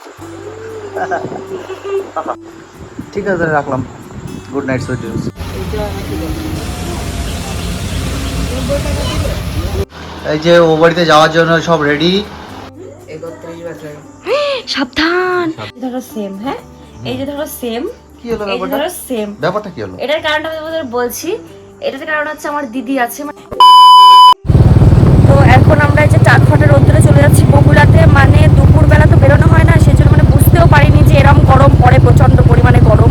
ঠিক আছে রাখলাম। গুড নাইট সুইট ড্রিমস এই যে ও বাড়িতে যাওয়ার জন্য সব রেডি সাবধান। ধরো সেম হ্যাঁ? এই যে ধরো সেম কি হলো ব্যাপারটা? ধরো সেম ব্যাপারটা কি হলো? এটার কারণটা আমি তোমাদের বলছি এটার কারণ হচ্ছে আমার দিদি আছে তো এখন আমরা এই যে টাটফাটের রোদ্দুরে চলে যাচ্ছি বগুড়াতে মানে দুপুরবেলা তো বেরোনো হয় না সেই জন্য মানে বুঝতেও পারিনি যে এরম গরম পরে প্রচণ্ড পরিমাণে গরম।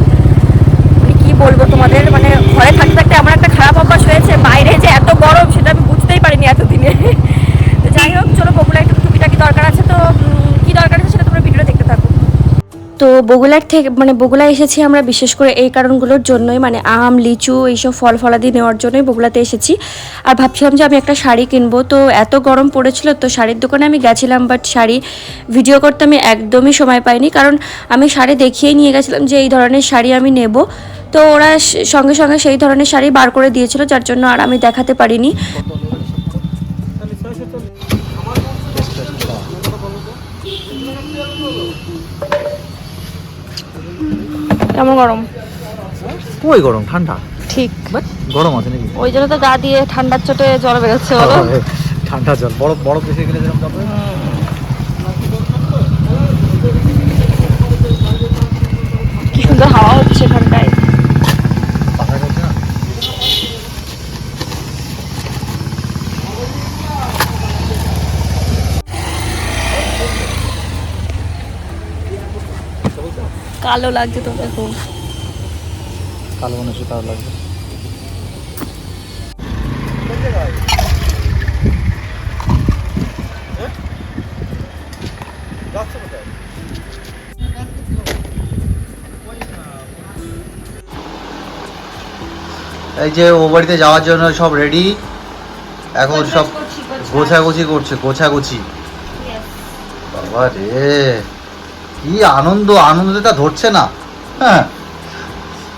মানে কি বলব তোমাদের? মানে ঘরে থাকতে থাকতে আমার একটা খারাপ অভ্যাস হয়েছে, বাইরে যে এত গরম, সেটা আমি বুঝতেই পারিনি এতদিনে তো যাই হোক চলো বগুড়া একটু টুকিটাকি দরকার আছে তো উম, কি দরকার আছে সেটা তোমরা ভিডিওটা দেখতে থাকো তো বগুলার থেকে মানে বগুলা এসেছি আমরা বিশেষ করে এই কারণগুলোর জন্যই মানে আম, লিচু, এইসব ফল ফলাদি নেওয়ার জন্যই বগুলাতে এসেছি। আর ভাবছিলাম যে আমি একটা শাড়ি কিনবো, তো এত গরম পড়েছিল তো শাড়ির দোকানে আমি গেছিলাম বাট শাড়ি ভিডিও করতে আমি একদমই সময় পাইনি, কারণ আমি শাড়ি দেখিয়েই নিয়ে গেছিলাম যে এই ধরনের শাড়ি আমি নেব। তো ওরা সঙ্গে সঙ্গে সেই ধরনের শাড়ি বার করে দিয়েছিল, যার জন্য আর আমি দেখাতে পারিনি। কেমন গরম? কই গরম? ঠান্ডা? ঠিক। গরম আছে নাকি? ওই জন্য তো গা দিয়ে ঠান্ডার চোটে জল বেরোচ্ছে বলো। ঠান্ডা জল। বড় বড় দেশে গেলে যেরকম তারপরে? কি সুন্দর হাওয়া হচ্ছে এখানটায়। কালো লাগছে তো দেখো। কালো মনে হচ্ছে তার লাগবে। এই যে ও বাড়িতে যাওয়ার জন্য সব রেডি এখন সব গোছাগুছি করছে গোছাগুছি। বাবা রে। কি আনন্দ? আনন্দটা ধরছে না। হ্যাঁ।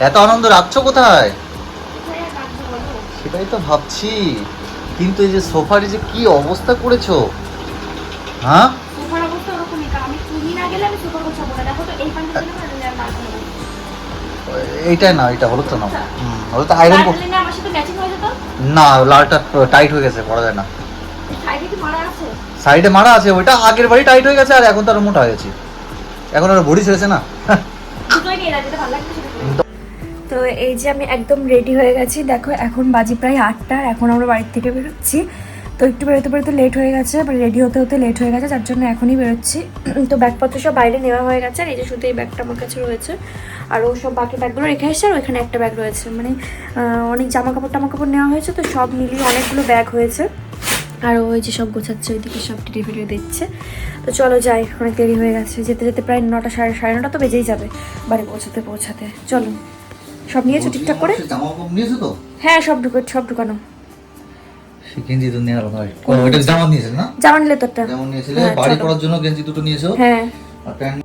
এত আনন্দ রাখছো কোথায়? সেটাই তো ভাবছি। কিন্তু এই যে সোফার যে কি অবস্থা করেছ? হ্যাঁ? তুমি না এটা হলো তো না। হুম, হলো তো আয়রন না লালটা টাইট হয়ে গেছে পড়া যায় না। সাইডে মারা আছে? সাইডে মারা আছে ওইটা আগের বাড়ি টাইট হয়ে গেছে আর এখন তো আরও মোটা হয়ে গেছে। এখন আর বডি ছেড়েছে না। তো এই যে আমি একদম রেডি হয়ে গেছি দেখো এখন বাজি প্রায় আটটা এখন আমরা বাড়ির থেকে বেরোচ্ছি। তো একটু বেরোতে বেরোতে লেট হয়ে গেছে এবার রেডি হতে হতে লেট হয়ে গেছে যার জন্য এখনই বেরোচ্ছি। তো ব্যাগপত্র সব বাইরে নেওয়া হয়ে গেছে আর এই যে শুধু এই ব্যাগটা আমার কাছে রয়েছে। আর ও সব বাকি ব্যাগগুলো রেখে এসেছে আর ওইখানে একটা ব্যাগ রয়েছে। মানে অনেক জামা কাপড় টামা কাপড় নেওয়া হয়েছে তো সব মিলিয়ে অনেকগুলো ব্যাগ হয়েছে। আর ওই যে সব গোছাচ্ছে ওইদিকে সব ভিডিও দিচ্ছে তো চলো যাই অনেক দেরি হয়ে গেছে। যেতে যেতে প্রায় নটা সাড়ে সাড়ে নটা তো বেজেই যাবে বাড়ি পৌঁছাতে পৌঁছাতে। চলো। সব নিয়েছো ঠিকঠাক করে? জামা হ্যাঁ সব ঢুকে সব ঢুকানো। সে গেঞ্জি তো নেওয়ার হয় ওইটা জামা নিয়েছিল না? জামা নিলে তোরটা যেমন নিয়েছিলে। হ্যাঁ, বাড়ি। পড়ার জন্য গেঞ্জি দুটো নিয়েছো? হ্যাঁ। আর প্যান্ট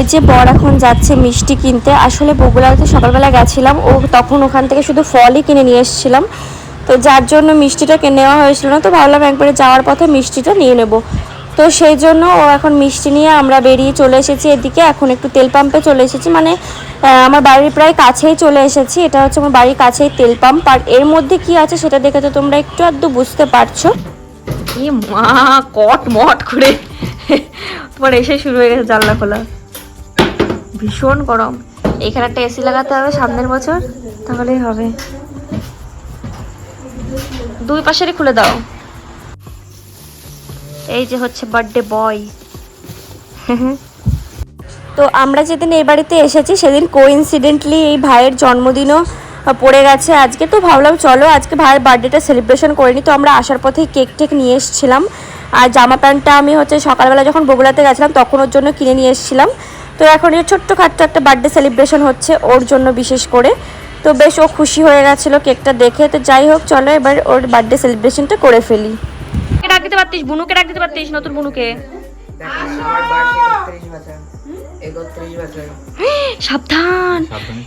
ওই যে বর এখন যাচ্ছে মিষ্টি কিনতে, আসলে বগুড়াতে সকালবেলা গেছিলাম, ও তখন ওখান থেকে শুধু ফলই কিনে নিয়ে এসেছিলাম। তো যার জন্য মিষ্টিটা নেওয়া হয়েছিল না, তো ভাবলাম একবারে যাওয়ার পথে মিষ্টিটা নিয়ে নেব। তো সেই জন্য ও এখন মিষ্টি নিয়ে আমরা বেরিয়ে চলে এসেছি এদিকে, এখন একটু তেল পাম্পে চলে এসেছি। মানে আমার বাড়ির প্রায় কাছেই চলে এসেছি, এটা হচ্ছে আমার বাড়ির কাছেই তেল পাম্প। আর এর মধ্যে কি আছে সেটা দেখে তো তোমরা একটু আধটু বুঝতে পারছ। কি মা কট মট করে। তোমার এসে শুরু হয়ে গেছে জানলা খোলা। ভীষণ গরম। এখানে একটা এসি লাগাতে হবে সামনের বছর, তাহলেই হবে। দুই পাশেরই খুলে দাও। এই যে হচ্ছে বার্থডে বয় তো আমরা যেদিন এই বাড়িতে এসেছি, সেদিন কোইন্সিডেন্টলি এই ভাইয়ের জন্মদিনও পড়ে গেছে আজকে। তো ভাবলাম, চলো আজকে ভাইয়ের বার্থডেটা সেলিব্রেশন করে নিই তো আমরা আসার পথেই কেক টেক নিয়ে এসেছিলাম। আর জামা প্যান্টটা আমি হচ্ছে সকালবেলা যখন বগুড়াতে গেছিলাম, তখন ওর জন্য কিনে নিয়ে এসেছিলাম। তো এখন এই ছোট্ট খাট্ট একটা বার্থডে সেলিব্রেশন হচ্ছে ওর জন্য বিশেষ করে। তো বেশ ও খুশি হয়ে গেছিল কেকটা দেখে। তো যাই হোক চলো এবার ওর বার্থডে সেলিব্রেশনটা করে ফেলি। ডাক দিতে পারতিস? বুনুকে ডাক দিতে পারতিস? নতুন বুনুকে? সাবধান।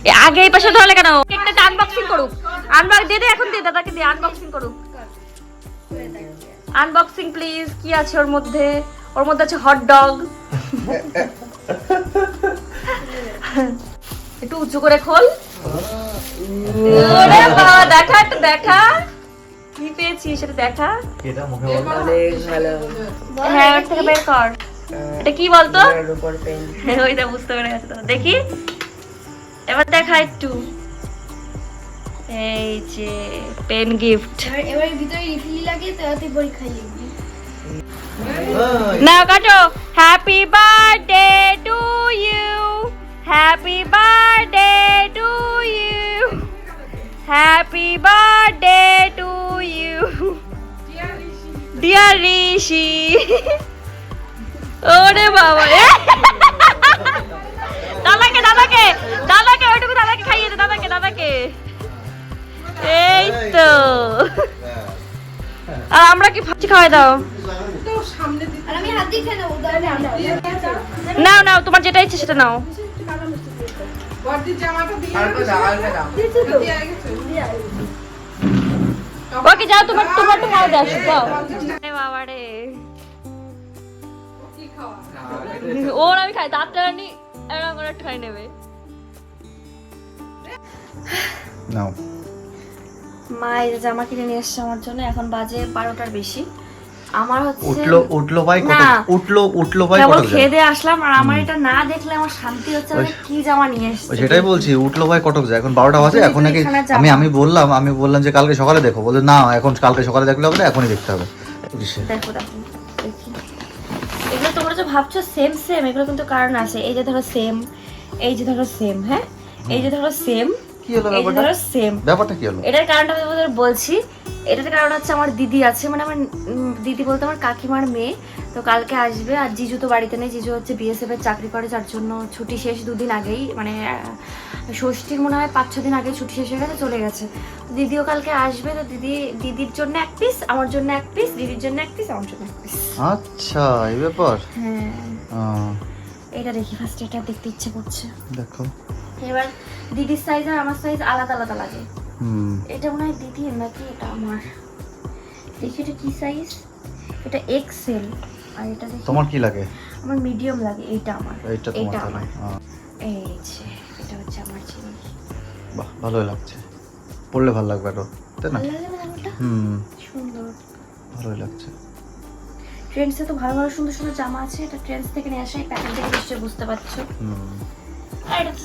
এ, আগে এই পাশে ধরলে কেন? কেকটা আনবক্সিং করুক। আনবক্স দে দে এখন দে দাদাকে দে আনবক্সিং করুক। আনবক্সিং প্লিজ কি আছে ওর মধ্যে? ওর মধ্যে আছে হট ডগ একটু উঁচু করে খোল। ওরে বাবা দেখা একটু দেখা। কি পেয়েছিস সেটা দেখা? এটা মুখে বল। অনেক ভালো। হ্যাঁ ওর থেকে বের কর। এটা কি বলতো? এর উপর পেন ওইটা বুঝতে পেরে গেছে তো। দেখি। এবার দেখা একটু। এই যে পেন গিফট এবার ভিতরে রিফিলি লাগে তো তুই লিখবি নাও কাটো happy birthday to you happy birthday to you happy birthday to you dear Rishi ওরে বাবা! দাদাকে দাদাকে দাদাকে ওইটুকু দাদাকে খাইয়ে দে দাদাকে দাদাকে। এই তো। আর আমরা কি ভাবছি খাওয়াই দাও? আর আমি হাত দিয়ে খেয়ে নেব নাও নাও তোমার যেটা ইচ্ছে সেটা নাও। দাও দাও। ওকে যাও। তোমার তোমার তো খাওয়া দাও যাও। আরে বাবা রে ওর আমি খাই দাঁতটা নি এরকম করে খাই নেবে। নাও। মা এই জামা কিনে নিয়ে এসছে আমার জন্য এখন বাজে বারোটার বেশি। আমার হচ্ছে উঠল উঠল ভাই না। উঠল উঠল ভাই কেবল খেয়ে দিয়ে আসলাম আর আমার এটা না দেখলে আমার শান্তি হচ্ছে আমি কি জামা নিয়ে এসছে। সেটাই বলছি উঠল ভাই কটক যায় এখন বারোটা বাজে এখন নাকি আমি আমি বললাম আমি বললাম যে কালকে সকালে দেখো। বলে না এখন কালকে সকালে দেখলে হবে না এখনই দেখতে হবে। দেখো দেখো এগুলো তোমরা যে ভাবছ সেম সেম এগুলো কিন্তু কারণ আছে। এই যে ধরো সেম এই যে ধরো সেম হ্যাঁ? এই যে ধরো সেম কি হলো ব্যাপারটা? সেম ব্যাপারটা কি হলো? এটার কারণটা আমি তোমাদের বলছি এটার কারণ হচ্ছে আমার দিদি আছে মানে আমার দিদি বলতে আমার কাকিমার মেয়ে। তো কালকে আসবে আর জিজু তো বাড়িতে নেই জিজু হচ্ছে বিএসএফ এর চাকরি করে যার জন্য ছুটি শেষ দুদিন আগেই মানে ষষ্ঠীর মনে হয় পাঁচ ছদিন আগে ছুটি শেষ হয়ে গেছে চলে গেছে। দিদিও কালকে আসবে তো দিদি দিদির জন্য এক পিস আমার জন্য এক পিস দিদির জন্য এক পিস আমার জন্য এক পিস আচ্ছা এই ব্যাপার? হ্যাঁ। এটা দেখি ফার্স্ট এটা দেখতে ইচ্ছে করছে। দেখো। এবার দিদির সাইজ আর আমার সাইজ আলাদা আলাদা লাগে। এটা মনে হয় দিদির নাকি এটা আমার? দেখি এটা কি সাইজ এটা এক্সেল আর এটা দেখি তোমার কি লাগে? আমার মিডিয়াম লাগে এটা আমার। এইটা তোমার এটা আমার। এই যে এটা হচ্ছে আমার জিনিস। বাহ ভালোই লাগছে। পড়লে ভালো লাগবে আরও তাই না? ভালো হুম। সুন্দর। ভালোই লাগছে। ট্রেন্ডসে তো ভালো ভালো সুন্দর সুন্দর জামা আছে এটা ট্রেন্ডস থেকে নিয়ে আসা এই প্যাকেট থেকে নিশ্চয়ই বুঝতে পারছ। হুম।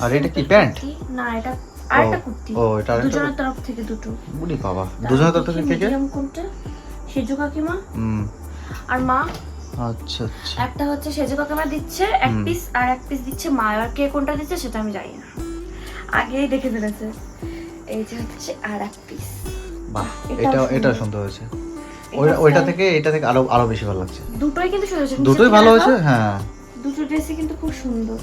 আর এটা এটা কি প্যান্ট? না এটা আর একটা কুর্তি। ও, এটা দুজনের তরফ থেকে দুটো। বুড়ি বাবা দুজনের তরফ থেকে মিডিয়াম কোনটা সেজু কাকিমা। হুম। আর মা? আচ্ছা আচ্ছা। একটা হচ্ছে সেজে কাকিমা দিচ্ছে এক পিস আর এক পিস দিচ্ছে মা। আর কে কোনটা দিচ্ছে সেটা আমি জানি না। আগেই দেখে ফেলেছে। এই যে হচ্ছে আর এক পিস বাহ এটা এটা সুন্দর। হয়েছে। ওইটা থেকে এটা থেকে আরও আরও বেশি ভালো লাগছে। দুটোই কিন্তু সুন্দর হয়েছে। দুটোই ভালো হয়েছে? হ্যাঁ। ড্রেসই কিন্তু খুব সুন্দর।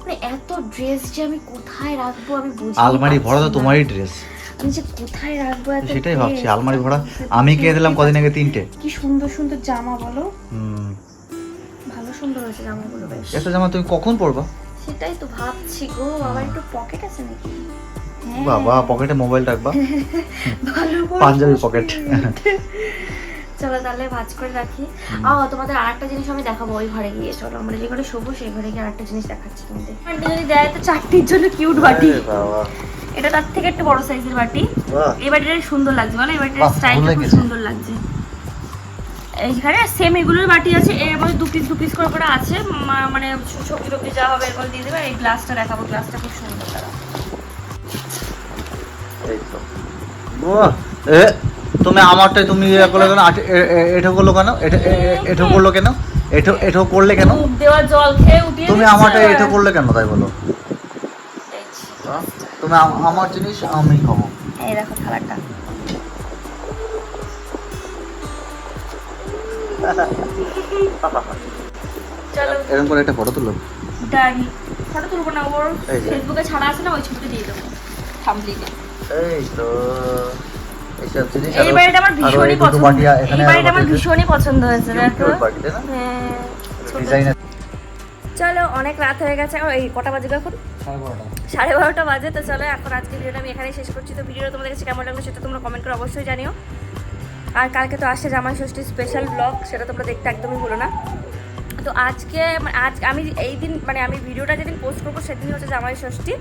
মানে এত ড্রেস যে আমি কোথায় রাখব আমি বুঝি আলমারি ভরা তো তোমারই ড্রেস। আমি যে কোথায় রাখব এত সেটাই ভাবছি আলমারি ভরা। আমি কিনে দিলাম কদিন আগে তিনটে। কি সুন্দর সুন্দর জামা বলো। হুম। ভালো সুন্দর হয়েছে জামাগুলো বেশ। এত জামা তুমি কখন পরবা? সেটাই তো ভাবছি গো আবার একটু পকেট আছে নাকি? বাবা পকেটে মোবাইল রাখবা। ভালো পাঞ্জাবি পকেট চলো তাহলে ভাজ করে রাখি। ও তোমাদের আরেকটা জিনিস আমি দেখাবো ওই ঘরে গিয়ে। চলো আমরা যে ঘরে শোবো সেই ঘরে গিয়ে আরেকটা জিনিস দেখাচ্ছি তোমাদের। আন্টি যদি দেয় তো চারটির জন্য কিউট বাটি। এটা তার থেকে একটু বড় সাইজের বাটি। এই বাটিটা সুন্দর লাগছে বলো? এই বাটিটার বাহ, স্টাইলটা খুব সুন্দর লাগছে। এইখানে সেম এগুলোর বাটি আছে এর মধ্যে দু পিস দু পিস করে করে আছে। মানে সবজি টবজি যা হবে এরপর দিয়ে দেবে। এই গ্লাসটা দেখাবো গ্লাসটা খুব সুন্দর। তারা এই তো। তুমি আমারটাই তুমি ইয়ে করলে কেন? আট- এ- এ- এঠো করল কেন? এঠো এ- এ- করল কেন? এঠো এঠো করলে কেন? দেওয়া জল খেয়ে উঠিয়ে তুমি দিচ্ছে। আমারটা এঠো করলে কেন তাই বলো? তুমি আমার জিনিস আমি খাব। এই দেখো থালাটা। এরকম করে একটা ফটো তুলো ডান ফটো তুলবো না ওর এই ফেসবুকে ছাড়া আছে না ওই ছবিটা দিয়ে দেবো। থামলিনে এই তো। এই বাড়িটা আমার ভীষণই পছন্দ। এই বাড়িটা আমার ভীষণই পছন্দ হয়েছে দেখো। হ্যাঁ চলো অনেক রাত হয়ে গেছে। এই কটা বাজে এখন সাড়ে বারোটা। বাজে তো চলো এখন আজকে ভিডিওটা আমি এখানেই শেষ করছি। তো ভিডিওটা তোমাদের কাছে কেমন লাগল সেটা তোমরা কমেন্ট করে অবশ্যই জানিও। আর কালকে তো আসছে জামাই ষষ্ঠী স্পেশাল ব্লগ সেটা তোমরা দেখতে একদমই ভুলো না। তো আজকে মানে আজ আমি এই দিন মানে আমি ভিডিওটা যেদিন পোস্ট করব সেদিনই হচ্ছে জামাই ষষ্ঠী।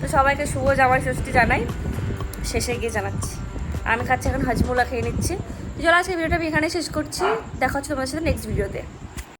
তো সবাইকে শুভ জামাই ষষ্ঠী জানাই। শেষে গিয়ে জানাচ্ছি। আমি খাচ্ছি, এখন হাজমোলা খেয়ে নিচ্ছি। চলো আজকে ভিডিওটা আমি এখানে শেষ করছি। দেখা হচ্ছে তোমার সাথে নেক্সট ভিডিওতে